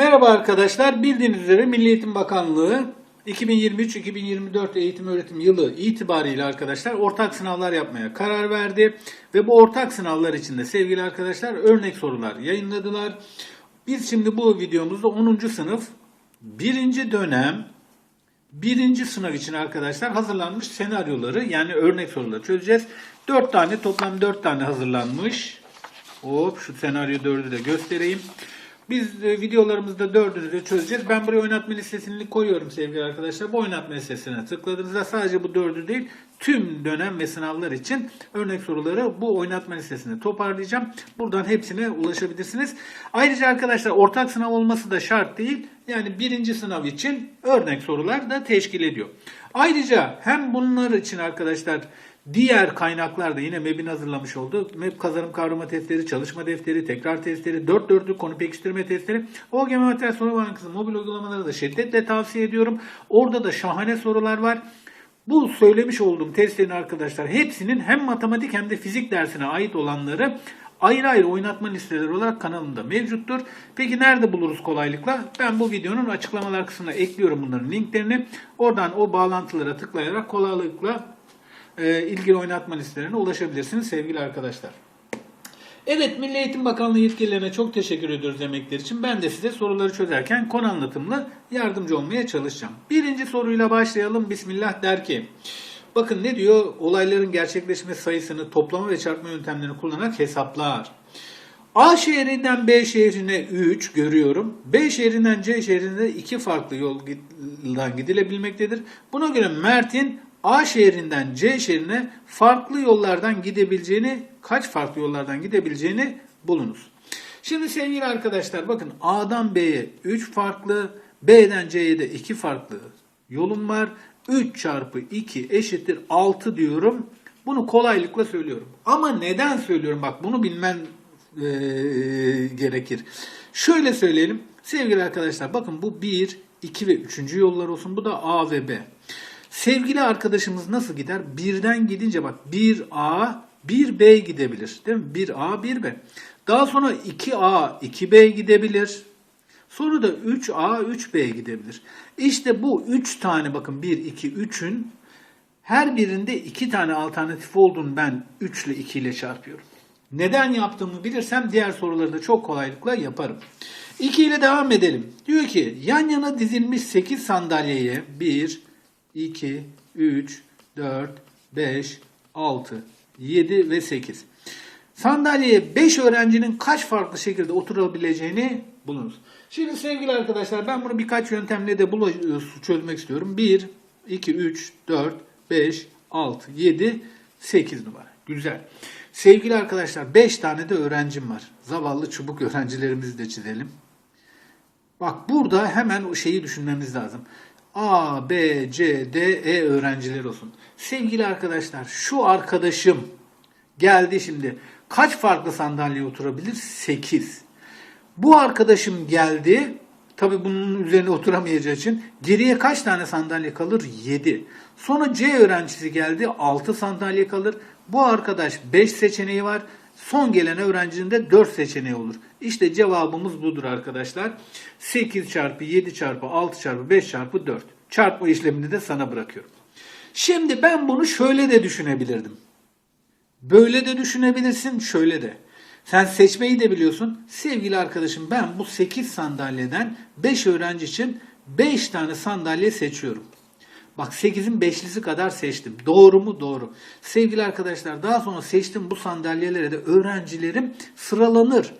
Merhaba arkadaşlar. Bildiğiniz üzere Milli Eğitim Bakanlığı 2023-2024 eğitim öğretim yılı itibariyle arkadaşlar ortak sınavlar yapmaya karar verdi. Ve bu ortak sınavlar içinde sevgili arkadaşlar örnek sorular yayınladılar. Biz şimdi bu videomuzda 10. sınıf 1. dönem birinci sınav için arkadaşlar hazırlanmış senaryoları yani örnek soruları çözeceğiz. 4 tane toplam 4 tane hazırlanmış. Hop şu senaryo 4'ü de göstereyim. Biz e, videolarımızda dördünü de çözeceğiz. Ben buraya oynatma listesini koyuyorum sevgili arkadaşlar. Bu oynatma listesine tıkladığınızda sadece bu dördü değil tüm dönem ve sınavlar için örnek soruları bu oynatma listesine toparlayacağım. Buradan hepsine ulaşabilirsiniz. Ayrıca arkadaşlar ortak sınav olması da şart değil. Yani birinci sınav için örnek sorular da teşkil ediyor. Ayrıca hem bunlar için arkadaşlar Diğer kaynaklar da yine MEB'in hazırlamış olduğu MEB kazanım kavrama testleri, çalışma defteri, tekrar testleri, 4 dörtlük konu pekiştirme testleri, OGM Materyal Soru Bankası mobil uygulamaları da şiddetle tavsiye ediyorum. Orada da şahane sorular var. Bu söylemiş olduğum testlerin arkadaşlar hepsinin hem matematik hem de fizik dersine ait olanları ayrı ayrı oynatma listeleri olarak kanalımda mevcuttur. Peki nerede buluruz kolaylıkla? Ben bu videonun açıklamalar kısmına ekliyorum bunların linklerini. Oradan o bağlantılara tıklayarak kolaylıkla e, ilgili oynatma listelerine ulaşabilirsiniz sevgili arkadaşlar. Evet Milli Eğitim Bakanlığı yetkililerine çok teşekkür ediyoruz emekleri için. Ben de size soruları çözerken konu anlatımlı yardımcı olmaya çalışacağım. Birinci soruyla başlayalım. Bismillah der ki Bakın ne diyor? Olayların gerçekleşme sayısını toplama ve çarpma yöntemlerini kullanarak hesaplar. A şehrinden B şehrine 3 görüyorum. B şehrinden C şehrine 2 farklı yoldan gidilebilmektedir. Buna göre Mert'in A şehrinden C şehrine farklı yollardan gidebileceğini, kaç farklı yollardan gidebileceğini bulunuz. Şimdi sevgili arkadaşlar bakın A'dan B'ye 3 farklı, B'den C'ye de 2 farklı yolum var. 3 çarpı 2 eşittir 6 diyorum. Bunu kolaylıkla söylüyorum. Ama neden söylüyorum? Bak bunu bilmen e, gerekir. Şöyle söyleyelim. Sevgili arkadaşlar bakın bu 1, 2 ve 3. yollar olsun. Bu da A ve B. Sevgili arkadaşımız nasıl gider? Birden gidince bak 1A, 1B gidebilir. Değil mi? 1A, 1B. Daha sonra 2A, 2B gidebilir. Sonra da 3A, 3B gidebilir. İşte bu 3 tane bakın 1, 2, 3'ün her birinde 2 tane alternatif olduğunu ben 3 ile 2 ile çarpıyorum. Neden yaptığımı bilirsem diğer soruları da çok kolaylıkla yaparım. 2 ile devam edelim. Diyor ki yan yana dizilmiş 8 sandalyeye 1, 2, 3, 4, 5, 6, 7 ve 8. Sandalyeye 5 öğrencinin kaç farklı şekilde oturabileceğini bulunuz. Şimdi sevgili arkadaşlar ben bunu birkaç yöntemle de bula- çözmek istiyorum. 1, 2, 3, 4, 5, 6, 7, 8 numara. Güzel. Sevgili arkadaşlar 5 tane de öğrencim var. Zavallı çubuk öğrencilerimizi de çizelim. Bak burada hemen o şeyi düşünmemiz lazım. A, B, C, D, E öğrenciler olsun. Sevgili arkadaşlar şu arkadaşım geldi şimdi. Kaç farklı sandalyeye oturabilir? 8. Bu arkadaşım geldi. Tabi bunun üzerine oturamayacağı için geriye kaç tane sandalye kalır? 7. Sonra C öğrencisi geldi. 6 sandalye kalır. Bu arkadaş 5 seçeneği var. Son gelen öğrencinin de 4 seçeneği olur. İşte cevabımız budur arkadaşlar. 8 çarpı 7 çarpı 6 çarpı 5 çarpı 4. Çarpma işlemini de sana bırakıyorum. Şimdi ben bunu şöyle de düşünebilirdim. Böyle de düşünebilirsin, şöyle de. Sen seçmeyi de biliyorsun. Sevgili arkadaşım ben bu 8 sandalyeden 5 öğrenci için 5 tane sandalye seçiyorum. Bak 8'in 5'lisi kadar seçtim. Doğru mu? Doğru. Sevgili arkadaşlar daha sonra seçtim bu sandalyelere de öğrencilerim sıralanır.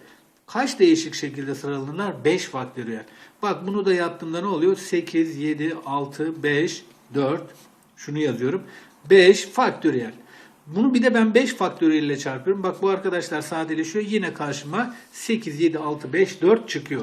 Kaç değişik şekilde sıralanırlar? 5 faktöriyel. Bak bunu da yaptığımda ne oluyor? 8, 7, 6, 5, 4. Şunu yazıyorum. 5 faktöriyel. Bunu bir de ben 5 faktöriyel ile çarpıyorum. Bak bu arkadaşlar sadeleşiyor. Yine karşıma 8, 7, 6, 5, 4 çıkıyor.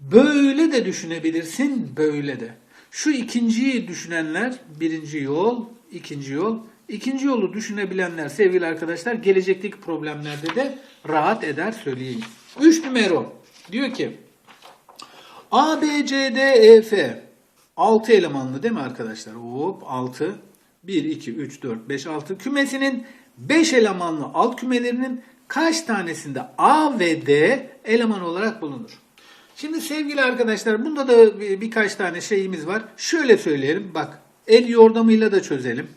Böyle de düşünebilirsin, böyle de. Şu ikinciyi düşünenler, birinci yol, ikinci yol. İkinci yolu düşünebilenler sevgili arkadaşlar gelecekteki problemlerde de rahat eder söyleyeyim. 3 numara diyor ki A, B, C, D, E, F 6 elemanlı değil mi arkadaşlar? Hop 6. 1, 2, 3, 4, 5, 6 kümesinin 5 elemanlı alt kümelerinin kaç tanesinde A ve D eleman olarak bulunur? Şimdi sevgili arkadaşlar bunda da bir- birkaç tane şeyimiz var. Şöyle söyleyelim bak el yordamıyla da çözelim.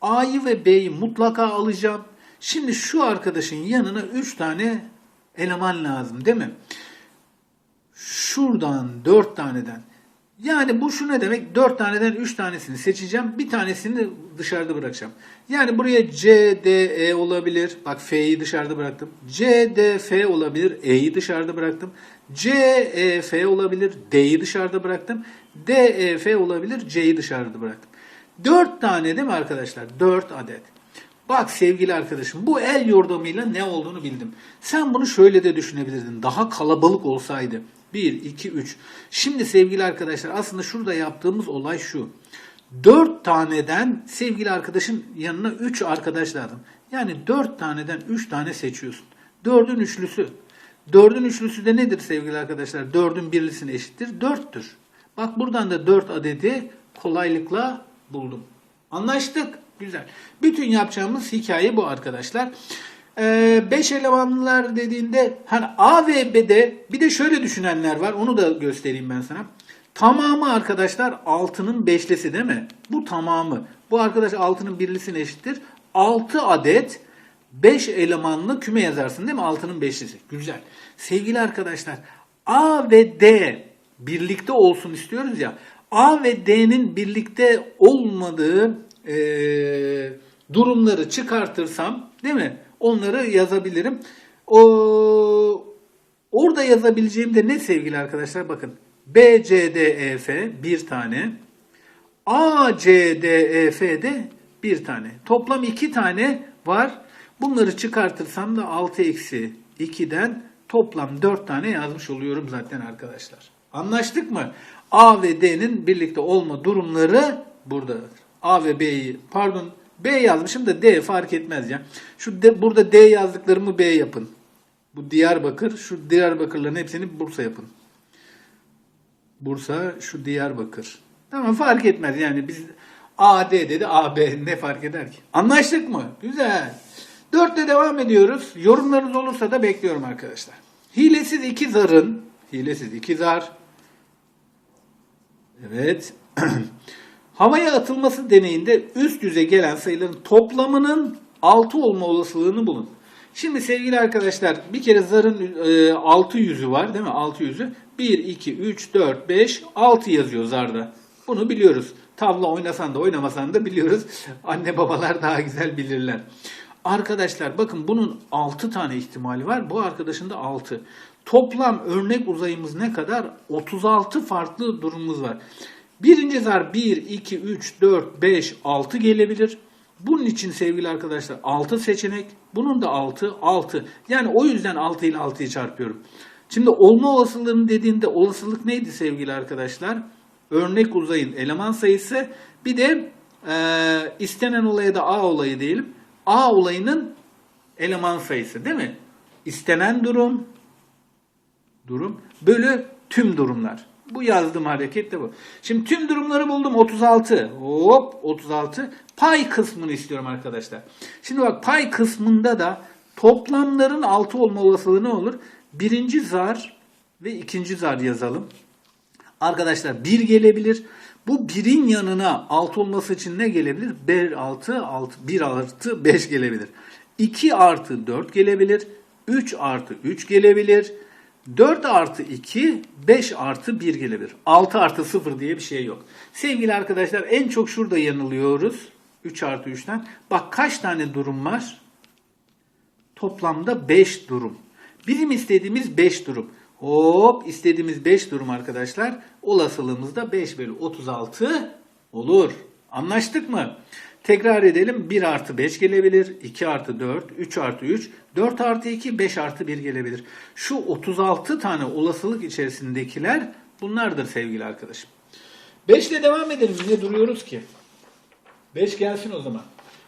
A'yı ve B'yi mutlaka alacağım. Şimdi şu arkadaşın yanına 3 tane eleman lazım değil mi? Şuradan 4 taneden. Yani bu şu ne demek? 4 taneden 3 tanesini seçeceğim. Bir tanesini dışarıda bırakacağım. Yani buraya C, D, E olabilir. Bak F'yi dışarıda bıraktım. C, D, F olabilir. E'yi dışarıda bıraktım. C, E, F olabilir. D'yi dışarıda bıraktım. D, E, F olabilir. C'yi dışarıda bıraktım. 4 tane değil mi arkadaşlar? 4 adet. Bak sevgili arkadaşım bu el yordamıyla ne olduğunu bildim. Sen bunu şöyle de düşünebilirdin. Daha kalabalık olsaydı. 1, 2, 3. Şimdi sevgili arkadaşlar aslında şurada yaptığımız olay şu. 4 taneden sevgili arkadaşın yanına 3 arkadaş lazım. Yani 4 taneden 3 tane seçiyorsun. 4'ün üçlüsü. 4'ün üçlüsü de nedir sevgili arkadaşlar? 4'ün birlisine eşittir. 4'tür. Bak buradan da 4 adedi kolaylıkla buldum. Anlaştık. Güzel. Bütün yapacağımız hikaye bu arkadaşlar. 5 elemanlılar dediğinde hani A ve B'de bir de şöyle düşünenler var. Onu da göstereyim ben sana. Tamamı arkadaşlar 6'nın beşlisi değil mi? Bu tamamı. Bu arkadaş 6'nın birlisine eşittir. 6 adet 5 elemanlı küme yazarsın değil mi? 6'nın beşlisi. Güzel. Sevgili arkadaşlar A ve D birlikte olsun istiyoruz ya. A ve D'nin birlikte olmadığı eee, durumları çıkartırsam değil mi? Onları yazabilirim. O orada yazabileceğim de ne sevgili arkadaşlar? Bakın B, C, D, E, F bir tane. A, C, D, E, F de bir tane. Toplam iki tane var. Bunları çıkartırsam da 6 eksi 2'den toplam 4 tane yazmış oluyorum zaten arkadaşlar. Anlaştık mı? A ve D'nin birlikte olma durumları burada. A ve B'yi pardon B yazmışım da D fark etmez ya. Şu D, burada D yazdıklarımı B yapın. Bu Diyarbakır, şu Diyarbakırların hepsini Bursa yapın. Bursa, şu Diyarbakır. Tamam fark etmez yani biz AD dedi AB ne fark eder ki? Anlaştık mı? Güzel. Dörtte devam ediyoruz. Yorumlarınız olursa da bekliyorum arkadaşlar. Hilesiz iki zarın, hilesiz iki zar. Evet. Havaya atılması deneyinde üst yüze gelen sayıların toplamının 6 olma olasılığını bulun. Şimdi sevgili arkadaşlar bir kere zarın e, 6 yüzü var değil mi? 6 yüzü. 1, 2, 3, 4, 5, 6 yazıyor zarda. Bunu biliyoruz. Tavla oynasan da oynamasan da biliyoruz. Anne babalar daha güzel bilirler. Arkadaşlar bakın bunun 6 tane ihtimali var. Bu arkadaşın da 6. Toplam örnek uzayımız ne kadar? 36 farklı durumumuz var. Birinci zar 1, 2, 3, 4, 5, 6 gelebilir. Bunun için sevgili arkadaşlar 6 seçenek. Bunun da 6, 6. Yani o yüzden 6 ile 6'yı çarpıyorum. Şimdi olma olasılığını dediğinde olasılık neydi sevgili arkadaşlar? Örnek uzayın eleman sayısı. Bir de e, istenen olaya da A olayı diyelim. A olayının eleman sayısı değil mi? İstenen durum, durum bölü tüm durumlar. Bu yazdığım hareket de bu. Şimdi tüm durumları buldum 36. Hop 36. Pay kısmını istiyorum arkadaşlar. Şimdi bak pay kısmında da toplamların 6 olma olasılığı ne olur? Birinci zar ve ikinci zar yazalım. Arkadaşlar 1 gelebilir. Bu 1'in yanına 6 olması için ne gelebilir? 1 6 6 1 artı 5 gelebilir. 2 artı 4 gelebilir. 3 artı 3 gelebilir. 4 artı 2, 5 artı 1 gelebilir. 6 artı 0 diye bir şey yok. Sevgili arkadaşlar en çok şurada yanılıyoruz. 3 artı 3'ten. Bak kaç tane durum var? Toplamda 5 durum. Bizim istediğimiz 5 durum. Hop istediğimiz 5 durum arkadaşlar. Olasılığımız da 5 bölü 36 olur. Anlaştık mı? Tekrar edelim. 1 artı 5 gelebilir. 2 artı 4, 3 artı 3, 4 artı 2, 5 artı 1 gelebilir. Şu 36 tane olasılık içerisindekiler bunlardır sevgili arkadaşım. 5 ile devam edelim. Niye duruyoruz ki? 5 gelsin o zaman.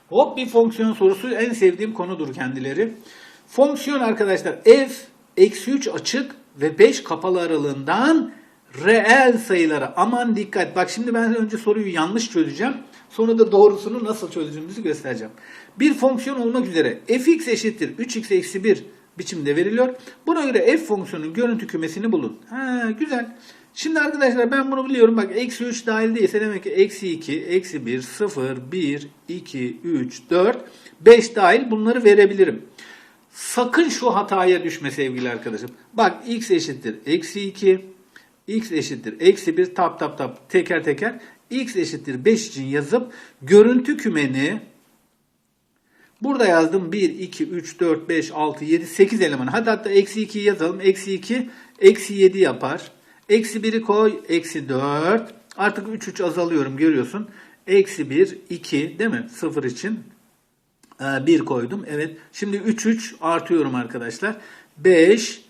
Hop bir fonksiyon sorusu en sevdiğim konudur kendileri. Fonksiyon arkadaşlar f eksi 3 açık ve 5 kapalı aralığından reel sayılara aman dikkat. Bak şimdi ben önce soruyu yanlış çözeceğim. Sonra da doğrusunu nasıl çözeceğimizi göstereceğim. Bir fonksiyon olmak üzere fx eşittir 3x eksi 1 biçimde veriliyor. Buna göre f fonksiyonunun görüntü kümesini bulun. Ha, güzel. Şimdi arkadaşlar ben bunu biliyorum. Bak eksi 3 dahil değilse demek ki eksi 2, eksi 1, 0, 1, 2, 3, 4, 5 dahil bunları verebilirim. Sakın şu hataya düşme sevgili arkadaşım. Bak x eşittir eksi 2, x eşittir eksi 1 tap tap tap teker teker x eşittir 5 için yazıp görüntü kümeni burada yazdım 1, 2, 3, 4, 5, 6, 7, 8 eleman. Hadi hatta eksi 2'yi yazalım. Eksi 2 eksi 7 yapar. Eksi 1'i koy eksi 4. Artık 3 3 azalıyorum görüyorsun. Eksi 1, 2 değil mi? 0 için 1 koydum. Evet. Şimdi 3 3 artıyorum arkadaşlar. 5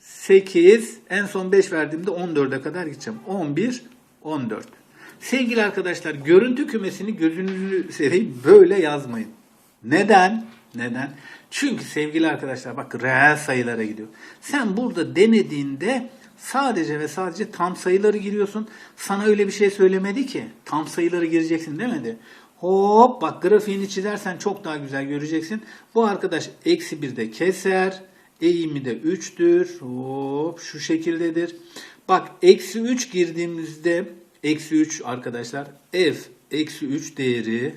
8 en son 5 verdiğimde 14'e kadar gideceğim. 11 14. Sevgili arkadaşlar görüntü kümesini gözünüzü seveyim böyle yazmayın. Neden? Neden? Çünkü sevgili arkadaşlar bak reel sayılara gidiyor. Sen burada denediğinde sadece ve sadece tam sayıları giriyorsun. Sana öyle bir şey söylemedi ki. Tam sayıları gireceksin demedi. Hop bak grafiğini çizersen çok daha güzel göreceksin. Bu arkadaş eksi 1'de keser. Eğimi de 3'tür. Hop şu şekildedir. Bak eksi 3 girdiğimizde eksi 3 arkadaşlar f eksi 3 değeri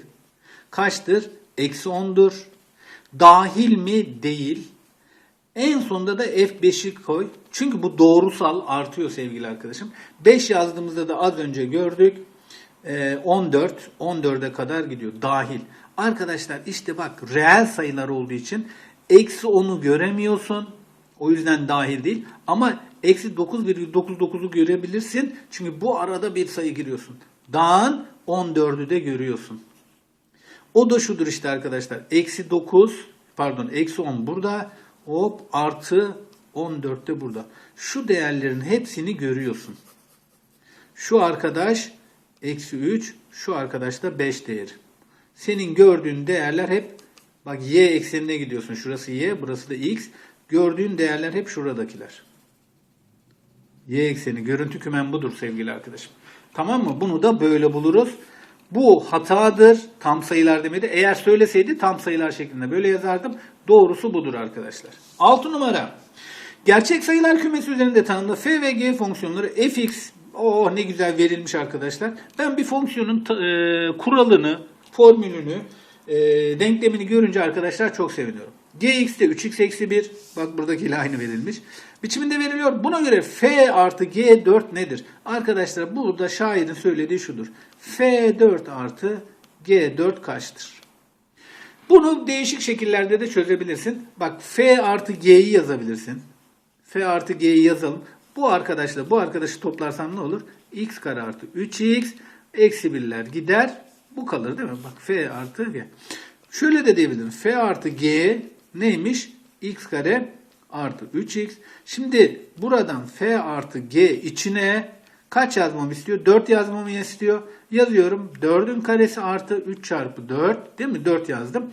kaçtır? Eksi 10'dur. Dahil mi? Değil. En sonunda da F5'i koy. Çünkü bu doğrusal artıyor sevgili arkadaşım. 5 yazdığımızda da az önce gördük. Ee, 14, 14'e kadar gidiyor dahil. Arkadaşlar işte bak reel sayılar olduğu için eksi 10'u göremiyorsun. O yüzden dahil değil. Ama eksi 9,99'u görebilirsin. Çünkü bu arada bir sayı giriyorsun. Dağın 14'ü de görüyorsun. O da şudur işte arkadaşlar. Eksi 9 pardon eksi 10 burada. Hop artı 14 de burada. Şu değerlerin hepsini görüyorsun. Şu arkadaş eksi 3. Şu arkadaş da 5 değeri. Senin gördüğün değerler hep bak y eksenine gidiyorsun. Şurası y burası da x. Gördüğün değerler hep şuradakiler. Y ekseni görüntü kümen budur sevgili arkadaşım. Tamam mı? Bunu da böyle buluruz. Bu hatadır. Tam sayılar demedi. Eğer söyleseydi tam sayılar şeklinde böyle yazardım. Doğrusu budur arkadaşlar. 6 numara. Gerçek sayılar kümesi üzerinde tanımlı f ve g fonksiyonları fx oh ne güzel verilmiş arkadaşlar. Ben bir fonksiyonun e, kuralını, formülünü, e, denklemini görünce arkadaşlar çok seviniyorum. gx'te 3x eksi 1. Bak buradakiyle aynı verilmiş. Biçiminde veriliyor. Buna göre f artı g4 nedir? Arkadaşlar burada şairin söylediği şudur. f4 artı g4 kaçtır? Bunu değişik şekillerde de çözebilirsin. Bak f artı g'yi yazabilirsin. f artı g'yi yazalım. Bu arkadaşla bu arkadaşı toplarsam ne olur? x kare artı 3x eksi birler gider. Bu kalır değil mi? Bak f artı g. Şöyle de diyebilirim. f artı g neymiş? x kare artı 3x. Şimdi buradan f artı g içine kaç yazmamı istiyor? 4 yazmamı istiyor. Yazıyorum. 4'ün karesi artı 3 çarpı 4. Değil mi? 4 yazdım.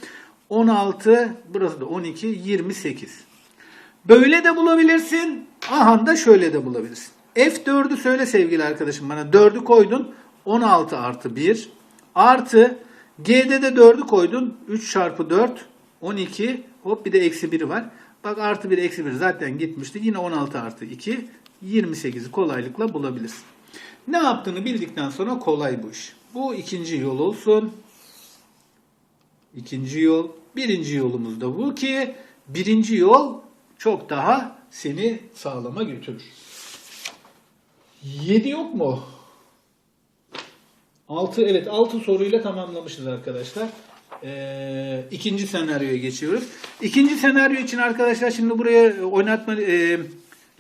16. Burası da 12. 28. Böyle de bulabilirsin. Aha da şöyle de bulabilirsin. F4'ü söyle sevgili arkadaşım bana. 4'ü koydun. 16 artı 1. Artı G'de de 4'ü koydun. 3 çarpı 4. 12. Hop bir de eksi 1'i var. Bak artı 1 eksi 1 zaten gitmişti. Yine 16 artı 2. 28'i kolaylıkla bulabilirsin. Ne yaptığını bildikten sonra kolay bu iş. Bu ikinci yol olsun. İkinci yol. Birinci yolumuz da bu ki birinci yol çok daha seni sağlama götürür. 7 yok mu? 6 evet 6 soruyla tamamlamışız arkadaşlar. Ee, ikinci senaryoya geçiyoruz. İkinci senaryo için arkadaşlar şimdi buraya oynatma e,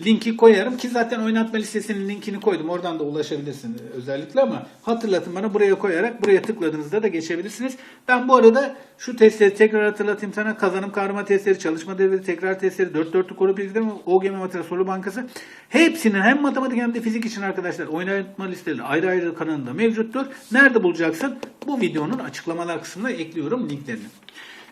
linki koyarım ki zaten oynatma listesinin linkini koydum. Oradan da ulaşabilirsin özellikle ama hatırlatın bana buraya koyarak buraya tıkladığınızda da geçebilirsiniz. Ben bu arada şu testleri tekrar hatırlatayım sana. Kazanım kavrama testleri, çalışma devleri, tekrar testleri, 4 dörtlük koru bilgileri, OGM materyal soru bankası. Hepsinin hem matematik hem de fizik için arkadaşlar oynatma listeleri ayrı ayrı kanalında mevcuttur. Nerede bulacaksın? Bu videonun açıklamalar kısmına ekliyorum linklerini.